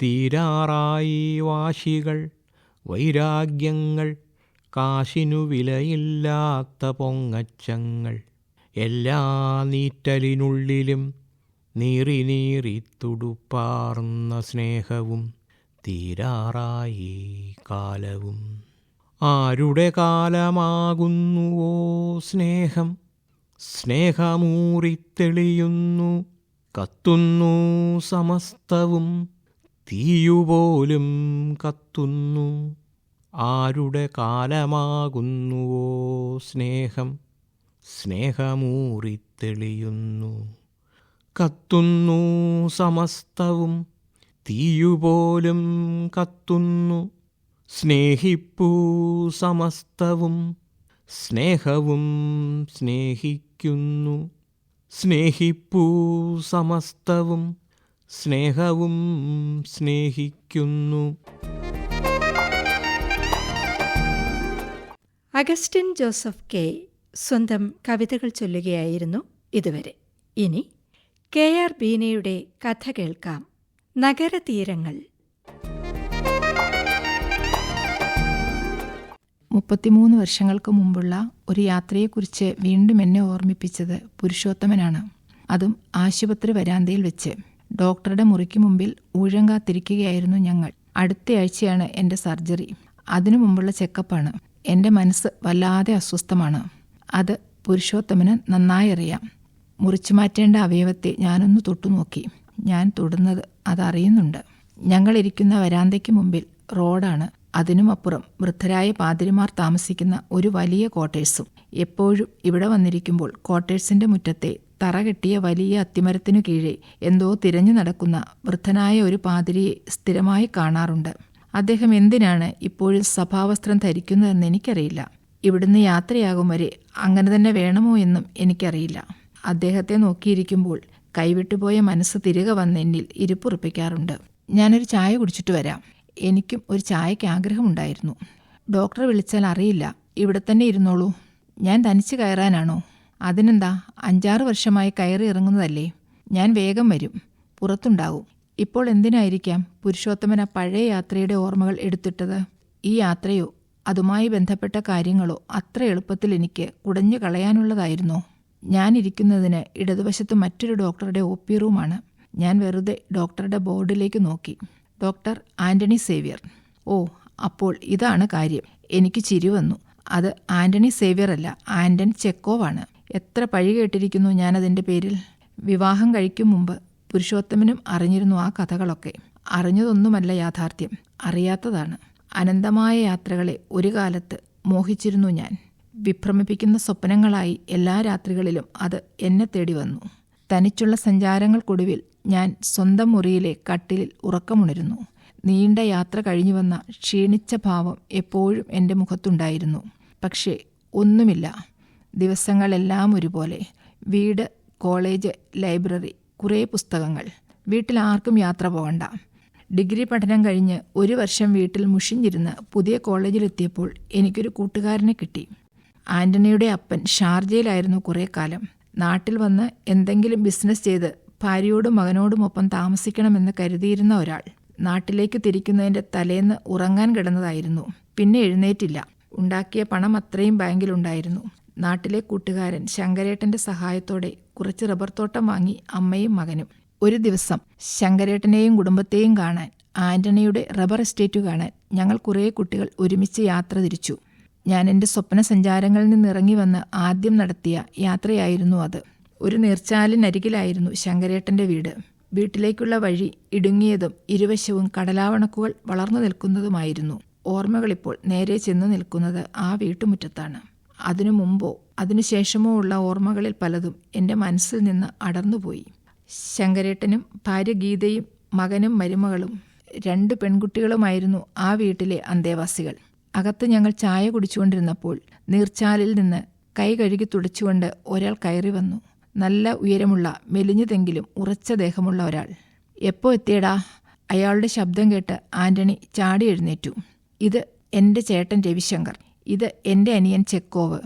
തീരാറായി വാശികൾ വൈരാഗ്യങ്ങൾ കാശിനു വിലയില്ലാത്ത പൊങ്ങച്ചങ്ങൾ. എല്ലാ നീറ്റലിനുള്ളിലും നീറി നീറി തുടുപ്പാർന്ന സ്നേഹവും തീരാറായി കാലവും. ആരുടെ കാലമാകുന്നുവോ സ്നേഹം? സ്നേഹമൂറിത്തെളിയുന്നു കത്തുന്നു സമസ്തവും തീയുപോലും കത്തുന്നു. ആരുടെ കാലമാകുന്നുവോ സ്നേഹം? സ്നേഹമൂറിത്തെളിയുന്നു കത്തുന്നു സമസ്തവും തീയുപോലും കത്തുന്നു. സ്നേഹിപ്പൂ സമസ്തവും സ്നേഹവും സ്നേഹിക്കുന്നു. സ്നേഹിപ്പൂ സമസ്തവും സ്നേഹവും സ്നേഹിക്കുന്നു.
അഗസ്റ്റിൻ ജോസഫ് കെ. സ്വന്തം കവിതകൾ ചൊല്ലുകയായിരുന്നു ഇതുവരെ. ഇനി കെ ആർ ബീനയുടെ കഥ കേൾക്കാം. നഗരതീരങ്ങൾ.
മുപ്പത്തിമൂന്ന് വർഷങ്ങൾക്ക് മുമ്പുള്ള ഒരു യാത്രയെക്കുറിച്ച് വീണ്ടും എന്നെ ഓർമ്മിപ്പിച്ചത് പുരുഷോത്തമനാണ്. അതും ആശുപത്രി വരാന്തയിൽ വെച്ച്. ഡോക്ടറുടെ മുറിക്ക് മുമ്പിൽ ഊഴം കാത്തിരിക്കുകയായിരുന്നു ഞങ്ങൾ. അടുത്തയാഴ്ചയാണ് എന്റെ സർജറി. അതിനു മുമ്പുള്ള ചെക്കപ്പാണ്. എന്റെ മനസ്സ് വല്ലാതെ അസ്വസ്ഥമാണ്. അത് പുരുഷോത്തമന് നന്നായി അറിയാം. മുറിച്ചു മാറ്റേണ്ട അവയവത്തെ ഞാനൊന്ന് തൊട്ടുനോക്കി. ഞാൻ തൊടുന്നത് അതറിയുന്നുണ്ട്. ഞങ്ങളിരിക്കുന്ന വരാന്തയ്ക്ക് മുമ്പിൽ റോഡാണ്. അതിനുമപ്പുറം വൃദ്ധരായ പാതിരിമാർ താമസിക്കുന്ന ഒരു വലിയ ക്വാർട്ടേഴ്സും എപ്പോഴും ഇവിടെ വന്നിരിക്കുമ്പോൾ കോട്ടേഴ്സിന്റെ മുറ്റത്തെ തറ കെട്ടിയ വലിയ അത്തിമരത്തിനു കീഴെ എന്തോ തിരഞ്ഞു നടക്കുന്ന വൃദ്ധനായ ഒരു പാതിരിയെ സ്ഥിരമായി കാണാറുണ്ട്. അദ്ദേഹം എന്തിനാണ് ഇപ്പോഴും സഭാവസ്ത്രം ധരിക്കുന്നതെന്ന് എനിക്കറിയില്ല. ഇവിടുന്ന് യാത്രയാകും വരെ അങ്ങനെ തന്നെ വേണമോ എന്നും എനിക്കറിയില്ല. അദ്ദേഹത്തെ നോക്കിയിരിക്കുമ്പോൾ കൈവിട്ടുപോയ മനസ്സ് തിരികെ വന്ന് എന്നിൽ ഇരിപ്പുറപ്പിക്കാറുണ്ട്. ഞാനൊരു ചായ കുടിച്ചിട്ട് വരാം. എനിക്കും ഒരു ചായയ്ക്ക് ആഗ്രഹമുണ്ടായിരുന്നു. ഡോക്ടർ വിളിച്ചാൽ അറിയില്ല. ഇവിടെ തന്നെ ഇരുന്നോളൂ. ഞാൻ തനിച്ച് കയറാനാണോ? അതിനെന്താ? അഞ്ചാറ് വർഷമായി കയറി ഇറങ്ങുന്നതല്ലേ? ഞാൻ വേഗം വരും. പുറത്തുണ്ടാകും ഇപ്പോൾ എന്തിനായിരിക്കാം പുരുഷോത്തമൻ ആ പഴയ യാത്രയുടെ ഓർമ്മകൾ എടുത്തിട്ടത്? ഈ യാത്രയോ അതുമായി ബന്ധപ്പെട്ട കാര്യങ്ങളോ അത്ര എളുപ്പത്തിൽ എനിക്ക് കുടഞ്ഞു കളയാനുള്ളതായിരുന്നോ? ഞാനിരിക്കുന്നതിന് ഇടതുവശത്ത് മറ്റൊരു ഡോക്ടറുടെ ഒ പി റൂമാണ്. ഞാൻ വെറുതെ ഡോക്ടറുടെ ബോർഡിലേക്ക് നോക്കി. Doctor Antony Xavier. ഓ അപ്പോൾ ഇതാണ് കാര്യം. എനിക്ക് ചിരി വന്നു. അത് ആന്റണി സേവ്യർ അല്ല ആന്റൺ ചെക്കോവാണ് എത്ര പഴി കേട്ടിരിക്കുന്നു ഞാനതിന്റെ പേരിൽ. വിവാഹം കഴിക്കും മുമ്പ് പുരുഷോത്തമനും അറിഞ്ഞിരുന്നു ആ കഥകളൊക്കെ. അറിഞ്ഞതൊന്നുമല്ല യാഥാർത്ഥ്യം അറിയാത്തതാണ്. അനന്തമായ യാത്രകളെ ഒരു കാലത്ത് മോഹിച്ചിരുന്നു ഞാൻ. വിഭ്രമിപ്പിക്കുന്ന സ്വപ്നങ്ങളായി എല്ലാ രാത്രികളിലും അത് എന്നെ തേടി വന്നു. തനിച്ചുള്ള സഞ്ചാരങ്ങൾക്കൊടുവിൽ ഞാൻ സ്വന്തം മുറിയിലെ കട്ടിലിൽ ഉറക്കമുണരുന്നു. നീണ്ട യാത്ര കഴിഞ്ഞു വന്ന ക്ഷീണിച്ച ഭാവം എപ്പോഴും എന്റെ മുഖത്തുണ്ടായിരുന്നു. പക്ഷേ ഒന്നുമില്ല. ദിവസങ്ങളെല്ലാം ഒരുപോലെ. വീട് കോളേജ് ലൈബ്രറി കുറേ പുസ്തകങ്ങൾ. വീട്ടിൽ ആർക്കും യാത്ര പോകണ്ട. ഡിഗ്രി പഠനം കഴിഞ്ഞ് ഒരു വർഷം വീട്ടിൽ മുഷിഞ്ഞിരുന്ന് പുതിയ കോളേജിലെത്തിയപ്പോൾ എനിക്കൊരു കൂട്ടുകാരനെ കിട്ടി. ആന്റണിയുടെ അപ്പൻ ഷാർജയിലായിരുന്നു കുറേ കാലം. നാട്ടിൽ വന്ന് എന്തെങ്കിലും ബിസിനസ് ചെയ്ത് ഭാര്യയോടും മകനോടുമൊപ്പം താമസിക്കണമെന്ന് കരുതിയിരുന്ന ഒരാൾ നാട്ടിലേക്ക് തിരിക്കുന്നതിന്റെ തലേന്ന് ഉറങ്ങാൻ കിടന്നതായിരുന്നു. പിന്നെ എഴുന്നേറ്റില്ല. ഉണ്ടാക്കിയ പണം അത്രയും ബാങ്കിലുണ്ടായിരുന്നു നാട്ടിലെ കൂട്ടുകാരൻ ശങ്കരേട്ടന്റെ സഹായത്തോടെ കുറച്ച് റബ്ബർ തോട്ടം വാങ്ങി അമ്മയും മകനും. ഒരു ദിവസം ശങ്കരേട്ടനെയും കുടുംബത്തെയും കാണാൻ ആന്റണിയുടെ റബ്ബർ എസ്റ്റേറ്റ് കാണാൻ ഞങ്ങൾ കുറേ കുട്ടികൾ ഒരുമിച്ച് യാത്ര തിരിച്ചു. ഞാൻ എന്റെ സ്വപ്ന സഞ്ചാരങ്ങളിൽ നിന്നിറങ്ങി വന്ന് ആദ്യം നടത്തിയ യാത്രയായിരുന്നു അത്. ഒരു നീർച്ചാലിനരികിലായിരുന്നു ശങ്കരേട്ടന്റെ വീട്. വീട്ടിലേക്കുള്ള വഴി ഇടുങ്ങിയതും ഇരുവശവും കടലാവണക്കുകൾ വളർന്നു നിൽക്കുന്നതുമായിരുന്നു. ഓർമ്മകളിപ്പോൾ നേരെ ചെന്ന് നിൽക്കുന്നത് ആ വീട്ടുമുറ്റത്താണ്. അതിനു മുമ്പോ അതിനുശേഷമോ ഉള്ള ഓർമ്മകളിൽ പലതും എന്റെ മനസ്സിൽ നിന്ന് അടർന്നുപോയി. ശങ്കരേട്ടനും ഭാര്യ ഗീതയും മകനും മരുമകളും രണ്ട് പെൺകുട്ടികളുമായിരുന്നു ആ വീട്ടിലെ അന്തേവാസികൾ. അകത്ത് ഞങ്ങൾ ചായ കുടിച്ചുകൊണ്ടിരുന്നപ്പോൾ നീർച്ചാലിൽ നിന്ന് കൈ കഴുകി തുടച്ചുകൊണ്ട് ഒരാൾ കയറി വന്നു. നല്ല ഉയരമുള്ള മെലിഞ്ഞതെങ്കിലും ഉറച്ച ദേഹമുള്ള ഒരാൾ. എപ്പോ എത്തിയടാ? അയാളുടെ ശബ്ദം കേട്ട് ആന്റണി ചാടി എഴുന്നേറ്റു. ഇത് എന്റെ ചേട്ടൻ രവിശങ്കർ. ഇത് എന്റെ അനിയൻ ചെക്കോവ്.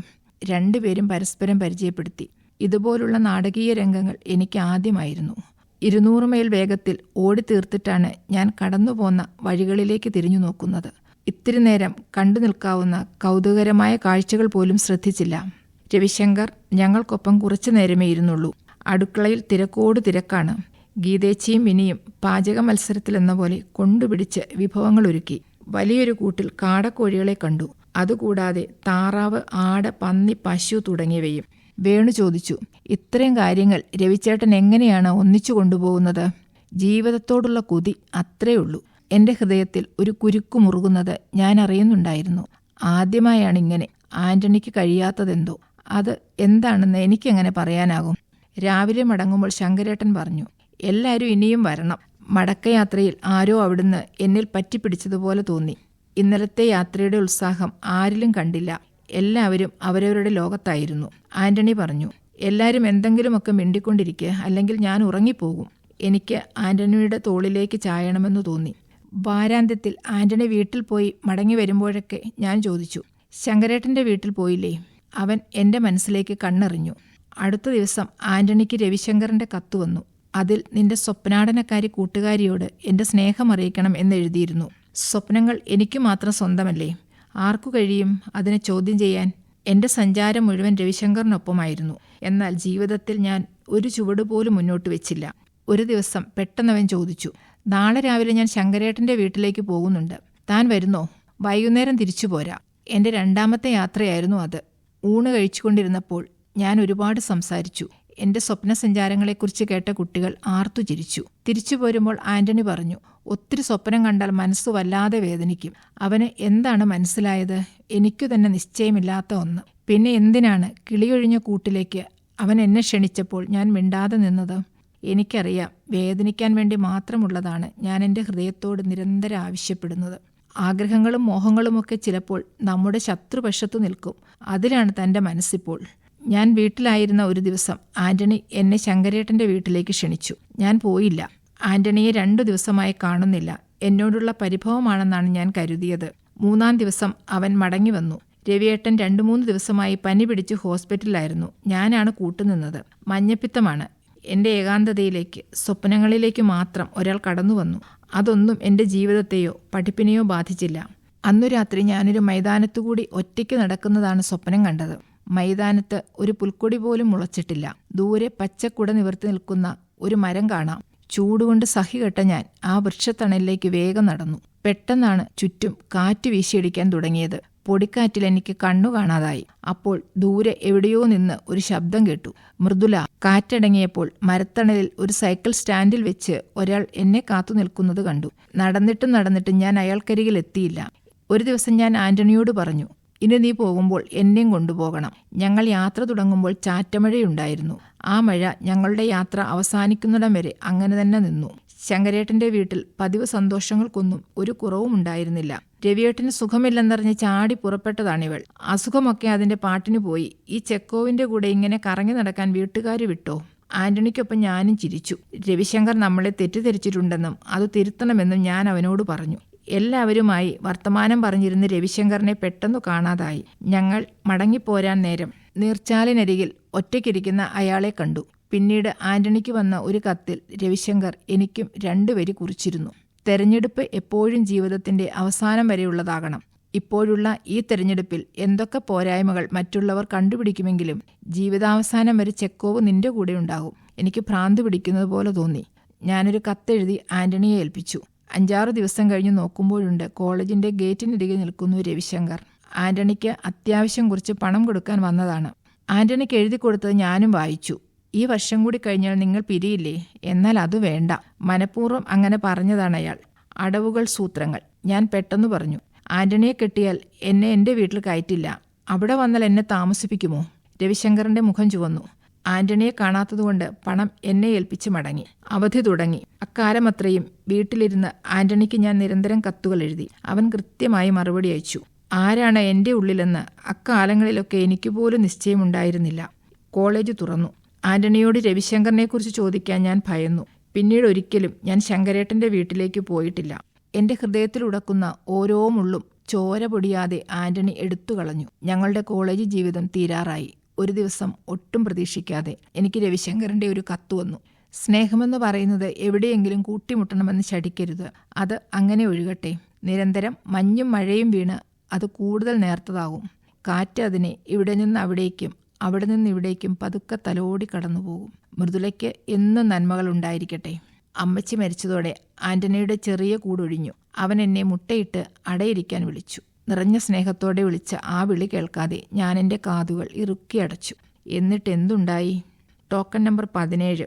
രണ്ടുപേരും പരസ്പരം പരിചയപ്പെടുത്തി. ഇതുപോലുള്ള നാടകീയ രംഗങ്ങൾ എനിക്ക് ആദ്യമായിരുന്നു. ഇരുന്നൂറ് മൈൽ വേഗത്തിൽ ഓടി തീർത്തിട്ടാണ് ഞാൻ കടന്നുപോന്ന വഴികളിലേക്ക് തിരിഞ്ഞു നോക്കുന്നത്. ഇത്തിരി നേരം കണ്ടു നിൽക്കാവുന്ന കൗതുകരമായ കാഴ്ചകൾ പോലും ശ്രദ്ധിച്ചില്ല. രവിശങ്കർ ഞങ്ങൾക്കൊപ്പം കുറച്ചു നേരമേ ഇരുന്നുള്ളൂ. അടുക്കളയിൽ തിരക്കോട് തിരക്കാണ്. ഗീതേച്ചിയും മിനിയും പാചക മത്സരത്തിലെന്ന പോലെ കൊണ്ടുപിടിച്ച് വിഭവങ്ങൾ ഒരുക്കി വലിയൊരു കൂട്ടിൽ കാടക്കോഴികളെ കണ്ടു. അതുകൂടാതെ താറാവ് ആട് പന്നി പശു തുടങ്ങിയവയും. വേണു ചോദിച്ചു ഇത്രയും കാര്യങ്ങൾ രവിച്ചേട്ടൻ എങ്ങനെയാണ് ഒന്നിച്ചു കൊണ്ടുപോകുന്നത്? ജീവിതത്തോടുള്ള കൊതി അത്രേ ഉള്ളൂ. എന്റെ ഹൃദയത്തിൽ ഒരു കുരുക്കു മുറുകുന്നത് ഞാൻ അറിയുന്നുണ്ടായിരുന്നു ആദ്യമായാണ് ഇങ്ങനെ ആന്റണിക്ക് കഴിയാത്തതെന്തോ. അത് എന്താണെന്ന് എനിക്കെങ്ങനെ പറയാനാകും? രാവിലെ മടങ്ങുമ്പോൾ ശങ്കരേട്ടൻ പറഞ്ഞു എല്ലാവരും ഇനിയും വരണം. മടക്കയാത്രയിൽ ആരോ അവിടുന്ന് എന്നിൽ പറ്റിപ്പിടിച്ചതുപോലെ തോന്നി. ഇന്നലത്തെ യാത്രയുടെ ഉത്സാഹം ആരിലും കണ്ടില്ല. എല്ലാവരും അവരവരുടെ ലോകത്തായിരുന്നു. ആന്റണി പറഞ്ഞു എല്ലാവരും എന്തെങ്കിലുമൊക്കെ മിണ്ടിക്കൊണ്ടിരിക്കുക അല്ലെങ്കിൽ ഞാൻ ഉറങ്ങിപ്പോകും. എനിക്ക് ആന്റണിയുടെ തോളിലേക്ക് ചായണമെന്ന് തോന്നി. വാരാന്ത്യത്തിൽ ആന്റണി വീട്ടിൽ പോയി മടങ്ങി വരുമ്പോഴൊക്കെ ഞാൻ ചോദിച്ചു ശങ്കരേട്ടന്റെ വീട്ടിൽ പോയില്ലേ? അവൻ എന്റെ മനസ്സിലേക്ക് കണ്ണെറിഞ്ഞു. അടുത്ത ദിവസം ആന്റണിക്ക് രവിശങ്കറിന്റെ കത്ത് വന്നു. അതിൽ നിന്റെ സ്വപ്നാടനക്കാരി കൂട്ടുകാരിയോട് എന്റെ സ്നേഹം അറിയിക്കണം എന്നെഴുതിയിരുന്നു സ്വപ്നങ്ങൾ എനിക്ക് മാത്രം സ്വന്തമല്ലേ? ആർക്കു കഴിയും അതിനെ ചോദ്യം ചെയ്യാൻ? എന്റെ സഞ്ചാരം മുഴുവൻ രവിശങ്കറിനൊപ്പമായിരുന്നു. എന്നാൽ ജീവിതത്തിൽ ഞാൻ ഒരു ചുവട് പോലും മുന്നോട്ട് വെച്ചില്ല. ഒരു ദിവസം പെട്ടെന്നവൻ ചോദിച്ചു നാളെ രാവിലെ ഞാൻ ശങ്കരേട്ടന്റെ വീട്ടിലേക്ക് പോകുന്നുണ്ട്. താൻ വരുന്നോ? വൈകുന്നേരം തിരിച്ചു പോരാ എന്റെ രണ്ടാമത്തെ യാത്രയായിരുന്നു അത്. ഊണ് കഴിച്ചുകൊണ്ടിരുന്നപ്പോൾ ഞാൻ ഒരുപാട് സംസാരിച്ചു. എന്റെ സ്വപ്ന സഞ്ചാരങ്ങളെക്കുറിച്ച് കേട്ട കുട്ടികൾ ആർത്തു ചിരിച്ചു. തിരിച്ചു പോരുമ്പോൾ ആന്റണി പറഞ്ഞു ഒത്തിരി സ്വപ്നം കണ്ടാൽ മനസ്സ് വല്ലാതെ വേദനിക്കും. അവന് എന്താണ് മനസ്സിലായത്? എനിക്കു തന്നെ നിശ്ചയമില്ലാത്ത ഒന്ന്. പിന്നെ എന്തിനാണ് കിളിയൊഴിഞ്ഞ കൂട്ടിലേക്ക് അവൻ എന്നെ ക്ഷണിച്ചപ്പോൾ ഞാൻ മിണ്ടാതെ നിന്നത്? എനിക്കറിയാം വേദനിക്കാൻ വേണ്ടി മാത്രമുള്ളതാണ് ഞാൻ എന്റെ ഹൃദയത്തോട് നിരന്തരം ആവശ്യപ്പെടുന്നത്. ആഗ്രഹങ്ങളും മോഹങ്ങളുമൊക്കെ ചിലപ്പോൾ നമ്മുടെ ശത്രുപക്ഷത്തു നിൽക്കും. അതിലാണ് തന്റെ മനസ്സിപ്പോൾ. ഞാൻ വീട്ടിലായിരുന്ന ഒരു ദിവസം ആന്റണി എന്നെ ശങ്കരേട്ടന്റെ വീട്ടിലേക്ക് ക്ഷണിച്ചു. ഞാൻ പോയില്ല. ആന്റണിയെ രണ്ടു ദിവസമായി കാണുന്നില്ല. എന്നോടുള്ള പരിഭവമാണെന്നാണ് ഞാൻ കരുതിയത്. മൂന്നാം ദിവസം അവൻ മടങ്ങി വന്നു. രവിയേട്ടൻ രണ്ടു മൂന്ന് ദിവസമായി പനി പിടിച്ച് ഹോസ്പിറ്റലിലായിരുന്നു. ഞാനാണ് കൂട്ടുനിന്നത്. മഞ്ഞപ്പിത്തമാണ്. എന്റെ ഏകാന്തതയിലേക്ക് സ്വപ്നങ്ങളിലേക്ക് മാത്രം ഒരാൾ കടന്നു വന്നു അതൊന്നും എന്റെ ജീവിതത്തെയോ പഠിപ്പിനെയോ ബാധിച്ചില്ല. അന്നു രാത്രി ഞാനൊരു മൈതാനത്തുകൂടി ഒറ്റയ്ക്ക് നടക്കുന്നതാണ് സ്വപ്നം കണ്ടത്. മൈതാനത്ത് ഒരു പുൽക്കൊടി പോലും മുളച്ചിട്ടില്ല. ദൂരെ പച്ചക്കുട നിവർത്തി നിൽക്കുന്ന ഒരു മരം കാണാം. ചൂടുകൊണ്ട് സഹികെട്ട ഞാൻ ആ വൃക്ഷത്തണലിലേക്ക് വേഗം നടന്നു. പെട്ടെന്നാണ് ചുറ്റും കാറ്റ് വീശിയടിക്കാൻ തുടങ്ങിയത്. പൊടിക്കാറ്റിൽ എനിക്ക് കണ്ണു കാണാതായി. അപ്പോൾ ദൂരെ എവിടെയോ നിന്ന് ഒരു ശബ്ദം കേട്ടു. മൃദുല കാറ്റടങ്ങിയപ്പോൾ മരത്തണലിൽ ഒരു സൈക്കിൾ സ്റ്റാൻഡിൽ വെച്ച് ഒരാൾ എന്നെ കാത്തു നിൽക്കുന്നത് കണ്ടു. നടന്നിട്ടും നടന്നിട്ടും ഞാൻ അയാൾക്കരികിൽ എത്തിയില്ല. ഒരു ദിവസം ഞാൻ ആന്റണിയോട് പറഞ്ഞു ഇനി നീ പോകുമ്പോൾ എന്നെയും കൊണ്ടുപോകണം. ഞങ്ങൾ യാത്ര തുടങ്ങുമ്പോൾ ചാറ്റമഴയുണ്ടായിരുന്നു. ആ മഴ ഞങ്ങളുടെ യാത്ര അവസാനിക്കുന്നിടം വരെ അങ്ങനെ തന്നെ നിന്നു. ശങ്കരേട്ടന്റെ വീട്ടിൽ പതിവ് സന്തോഷങ്ങൾക്കൊന്നും ഒരു കുറവും ഉണ്ടായിരുന്നില്ല. രവിയേട്ടന് സുഖമില്ലെന്നറിഞ്ഞ് ചാടി പുറപ്പെട്ടതാണിവൾ. അസുഖമൊക്കെ അതിന്റെ പാട്ടിന് പോയി. ഈ ചെക്കോവിന്റെ കൂടെ ഇങ്ങനെ കറങ്ങി നടക്കാൻ വീട്ടുകാർ വിട്ടോ? ആന്റണിക്കൊപ്പം ഞാനും ചിരിച്ചു. രവിശങ്കർ നമ്മളെ തെറ്റിദ്ധരിച്ചിട്ടുണ്ടെന്നും അത് തിരുത്തണമെന്നും ഞാൻ അവനോട് പറഞ്ഞു. എല്ലാവരുമായി വർത്തമാനം പറഞ്ഞിരുന്ന രവിശങ്കറിനെ പെട്ടെന്നു കാണാതായി. ഞങ്ങൾ മടങ്ങിപ്പോരാൻ നേരം നീർച്ചാലിനരികിൽ ഒറ്റയ്ക്കിരിക്കുന്ന അയാളെ കണ്ടു. പിന്നീട് ആന്റണിക്ക് വന്ന ഒരു കത്തിൽ രവിശങ്കർ എനിക്കും രണ്ടു വരി കുറിച്ചിരുന്നു. തെരഞ്ഞെടുപ്പ് എപ്പോഴും ജീവിതത്തിന്റെ അവസാനം വരെയുള്ളതാകണം. ഇപ്പോഴുള്ള ഈ തെരഞ്ഞെടുപ്പിൽ എന്തൊക്കെ പോരായ്മകൾ മറ്റുള്ളവർ കണ്ടുപിടിക്കുമെങ്കിലും ജീവിതാവസാനം വരെ ചെക്കോവ് നിന്റെ കൂടെ ഉണ്ടാകും. എനിക്ക് ഭ്രാന്ത് പിടിക്കുന്നത് പോലെ തോന്നി. ഞാനൊരു കത്തെഴുതി ആന്റണിയെ ഏൽപ്പിച്ചു. അഞ്ചാറ് ദിവസം കഴിഞ്ഞ് നോക്കുമ്പോഴുണ്ട് കോളേജിന്റെ ഗേറ്റിനരികെ നിൽക്കുന്നു രവിശങ്കർ. ആന്റണിക്ക് അത്യാവശ്യം കുറിച്ച് പണം കൊടുക്കാൻ വന്നതാണ്. ആന്റണിക്ക് എഴുതി കൊടുത്തത് ഞാനും വായിച്ചു. ഈ വർഷം കൂടി കഴിഞ്ഞാൽ നിങ്ങൾ പിരിയില്ലേ? എന്നാൽ അത് വേണ്ട. മനഃപൂർവം അങ്ങനെ പറഞ്ഞതാണ് അയാൾ. അടവുകൾ സൂത്രങ്ങൾ. ഞാൻ പെട്ടെന്ന് പറഞ്ഞു. ആന്റണിയെ കെട്ടിയാൽ എന്നെ എന്റെ വീട്ടിൽ കയറ്റില്ല. അവിടെ വന്നാൽ എന്നെ താമസിപ്പിക്കുമോ? രവിശങ്കറിന്റെ മുഖം ചുവന്നു. ആന്റണിയെ കാണാത്തതുകൊണ്ട് പണം എന്നെ ഏൽപ്പിച്ച് മടങ്ങി. അവധി തുടങ്ങി. അക്കാലമത്രയും വീട്ടിലിരുന്ന് ആന്റണിക്ക് ഞാൻ നിരന്തരം കത്തുകൾ എഴുതി. അവൻ കൃത്യമായി മറുപടി അയച്ചു. ആരാണ് എന്റെ ഉള്ളിലെന്ന് അക്കാലങ്ങളിലൊക്കെ എനിക്ക് പോലും നിശ്ചയമുണ്ടായിരുന്നില്ല. കോളേജ് തുറന്നു. ആന്റണിയോട് രവിശങ്കറിനെക്കുറിച്ച് ചോദിക്കാൻ ഞാൻ ഭയന്നു. പിന്നീട് ഒരിക്കലും ഞാൻ ശങ്കരേട്ടന്റെ വീട്ടിലേക്ക് പോയിട്ടില്ല. എന്റെ ഹൃദയത്തിൽ ഉടക്കുന്ന ഓരോ മുള്ളും ചോര പൊടിയാതെ ആന്റണി എടുത്തു കളഞ്ഞു. ഞങ്ങളുടെ കോളേജ് ജീവിതം തീരാറായി. ഒരു ദിവസം ഒട്ടും പ്രതീക്ഷിക്കാതെ എനിക്ക് രവിശങ്കറിന്റെ ഒരു കത്ത് വന്നു. സ്നേഹമെന്ന് പറയുന്നത് എവിടെയെങ്കിലും കൂട്ടിമുട്ടണമെന്ന് ശടിക്കരുത് അത് അങ്ങനെ ഒഴുകട്ടെ. നിരന്തരം മഞ്ഞും മഴയും വീണ് അത് കൂടുതൽ നേർത്തതാകും. കാറ്റ് അതിനെ ഇവിടെ നിന്ന് അവിടേക്കും അവിടെ നിന്ന് ഇവിടേക്കും പതുക്കെ തലോടി കടന്നുപോകും. മൃദുലയ്ക്ക് എന്നും നന്മകൾ ഉണ്ടായിരിക്കട്ടെ. അമ്മച്ചി മരിച്ചതോടെ ആന്റണിയുടെ ചെറിയ കൂടൊഴിഞ്ഞു. അവൻ എന്നെ മുട്ടയിട്ട് അടയിരിക്കാൻ വിളിച്ചു. നിറഞ്ഞ സ്നേഹത്തോടെ വിളിച്ച ആ വിളി കേൾക്കാതെ ഞാൻ എന്റെ കാതുകൾ ഇറുക്കി അടച്ചു. എന്നിട്ട് എന്തുണ്ടായി? ടോക്കൺ നമ്പർ പതിനേഴ്.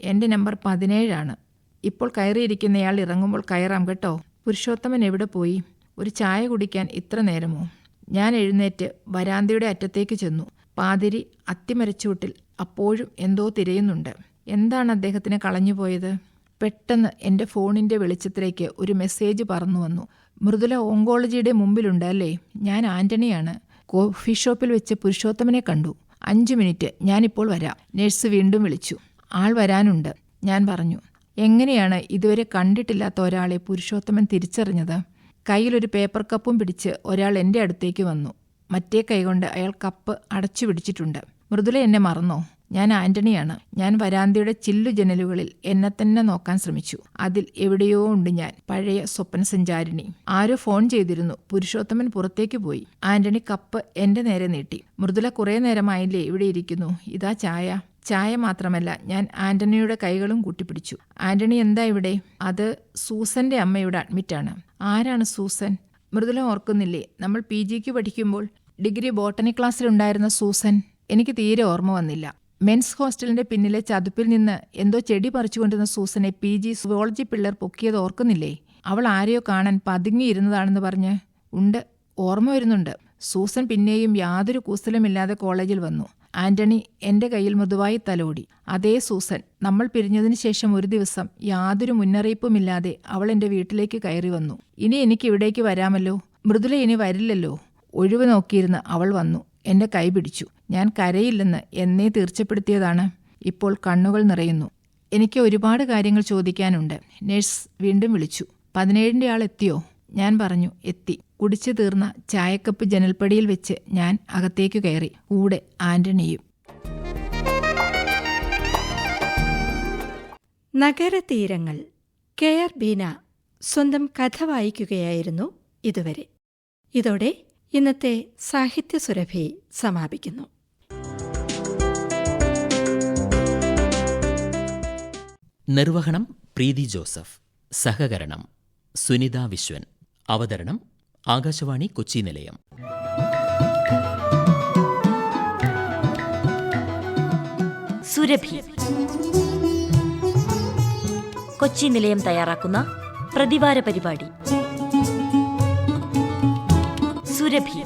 എന്റെ നമ്പർ പതിനേഴാണ്. ഇപ്പോൾ കയറിയിരിക്കുന്നയാൾ ഇറങ്ങുമ്പോൾ കയറാം കേട്ടോ. പുരുഷോത്തമൻ എവിടെ പോയി? ഒരു ചായ കുടിക്കാൻ ഇത്ര നേരമോ? ഞാൻ എഴുന്നേറ്റ് വരാന്തയുടെ അറ്റത്തേക്ക് ചെന്നു. പാതിരി അത്തിമരച്ചുവട്ടിൽ അപ്പോഴും എന്തോ തിരയുന്നുണ്ട്. എന്താണ് അദ്ദേഹത്തിന് കളഞ്ഞുപോയത്? പെട്ടെന്ന് എന്റെ ഫോണിന്റെ വെളിച്ചത്തിലേക്ക് ഒരു മെസ്സേജ് പറന്നു വന്നു മൃദുല ഓങ്കോളജിയുടെ മുമ്പിലുണ്ട് അല്ലേ? ഞാൻ ആന്റണിയാണ്. കോഫി ഷോപ്പിൽ വെച്ച് പുരുഷോത്തമനെ കണ്ടു. അഞ്ച് മിനിറ്റ് ഞാനിപ്പോൾ വരാം. നഴ്സ് വീണ്ടും വിളിച്ചു. ആൾ വരാനുണ്ട് ഞാൻ പറഞ്ഞു. എങ്ങനെയാണ് ഇതുവരെ കണ്ടിട്ടില്ലാത്ത ഒരാളെ പുരുഷോത്തമൻ തിരിച്ചറിഞ്ഞത്? കയ്യിലൊരു പേപ്പർ കപ്പും പിടിച്ച് ഒരാൾ എന്റെ അടുത്തേക്ക് വന്നു. മറ്റേ കൈകൊണ്ട് അയാൾ കപ്പ് അടച്ചു പിടിച്ചിട്ടുണ്ട്. മൃദുല എന്നെ മറന്നോ? ഞാൻ ആന്റണിയാണ്. ഞാൻ വരാന്തയുടെ ചില്ലു ജനലുകളിൽ എന്നെ തന്നെ നോക്കാൻ ശ്രമിച്ചു. അതിൽ എവിടെയോ ഉണ്ട് ഞാൻ പഴയ സ്വപ്ന സഞ്ചാരിണി. ആരോ ഫോൺ ചെയ്തിരുന്നു. പുരുഷോത്തമൻ പുറത്തേക്ക് പോയി. ആന്റണി കപ്പ് എന്റെ നേരെ നീട്ടി. മൃദുല കുറേ നേരമായില്ലേ ഇവിടെ ഇരിക്കുന്നു? ഇതാ ചായ. ചായ മാത്രമല്ല ഞാൻ ആന്റണിയുടെ കൈകളും കൂട്ടിപ്പിടിച്ചു. ആന്റണി എന്താ ഇവിടെ? അത് സൂസന്റെ അമ്മയുടെ അഡ്മിറ്റാണ് ആരാണ് സൂസൻ? മൃദുല ഓർക്കുന്നില്ലേ നമ്മൾ പി ജിക്ക് പഠിക്കുമ്പോൾ ഡിഗ്രി ബോട്ടണി ക്ലാസ്സിലുണ്ടായിരുന്ന സൂസൻ എനിക്ക് തീരെ ഓർമ്മ വന്നില്ല. മെൻസ് ഹോസ്റ്റലിന്റെ പിന്നിലെ ചതുപ്പിൽ നിന്ന് എന്തോ ചെടി പറിച്ചുകൊണ്ടിരുന്ന സൂസനെ പി. ജി. സുവോളജി പിള്ളർ പൊക്കിയത് ഓർക്കുന്നില്ലേ? അവൾ ആരെയോ കാണാൻ പതുങ്ങിയിരുന്നതാണെന്ന് പറഞ്ഞ് ഉണ്ട് ഓർമ്മ വരുന്നുണ്ട്. സൂസൻ പിന്നെയും യാതൊരു കൂസലുമില്ലാതെ കോളേജിൽ വന്നു. ആന്റണി എന്റെ കയ്യിൽ മൃദുവായി തലോടി. അതേ സൂസൻ നമ്മൾ പിരിഞ്ഞതിന് ശേഷം ഒരു ദിവസം യാതൊരു മുന്നറിയിപ്പുമില്ലാതെ അവൾ എന്റെ വീട്ടിലേക്ക് കയറി വന്നു. ഇനി എനിക്ക് ഇവിടേക്ക് വരാമല്ലോ. മൃദുല ഇനി വരില്ലല്ലോ. ഒഴിവ് നോക്കിയിരുന്ന് അവൾ വന്നു. എന്റെ കൈ പിടിച്ചു. ഞാൻ കരയില്ലെന്ന് എന്നേ തീർച്ചപ്പെടുത്തിയതാണ്. ഇപ്പോൾ കണ്ണുകൾ നിറയുന്നു. എനിക്ക് ഒരുപാട് കാര്യങ്ങൾ ചോദിക്കാനുണ്ട്. നഴ്സ് വീണ്ടും വിളിച്ചു. പതിനേഴിന്റെ ആൾ എത്തിയോ? ഞാൻ പറഞ്ഞു എത്തി. കുടിച്ചു തീർന്ന ചായക്കപ്പ് ജനൽപ്പടിയിൽ വെച്ച് ഞാൻ അകത്തേക്ക് കയറി. കൂടെ ആന്റണിയും.
നഗരതീരങ്ങൾ. കെ ആർ ബീന സ്വന്തം കഥ വായിക്കുകയായിരുന്നു ഇതുവരെ. ഇതോടെ ഇന്നത്തെ സാഹിത്യ സുരഭി സമാപിക്കുന്നു.
നിർവഹണം പ്രീതി ജോസഫ്. സഹകരണം സുനിത വിശ്വൻ. അവതരണം ആകാശവാണി കൊച്ചി നിലയം.
സുരഭി. കൊച്ചി നിലയം തയ്യാറാക്കുന്ന പ്രതിവാര പരിപാടി. സുരഭി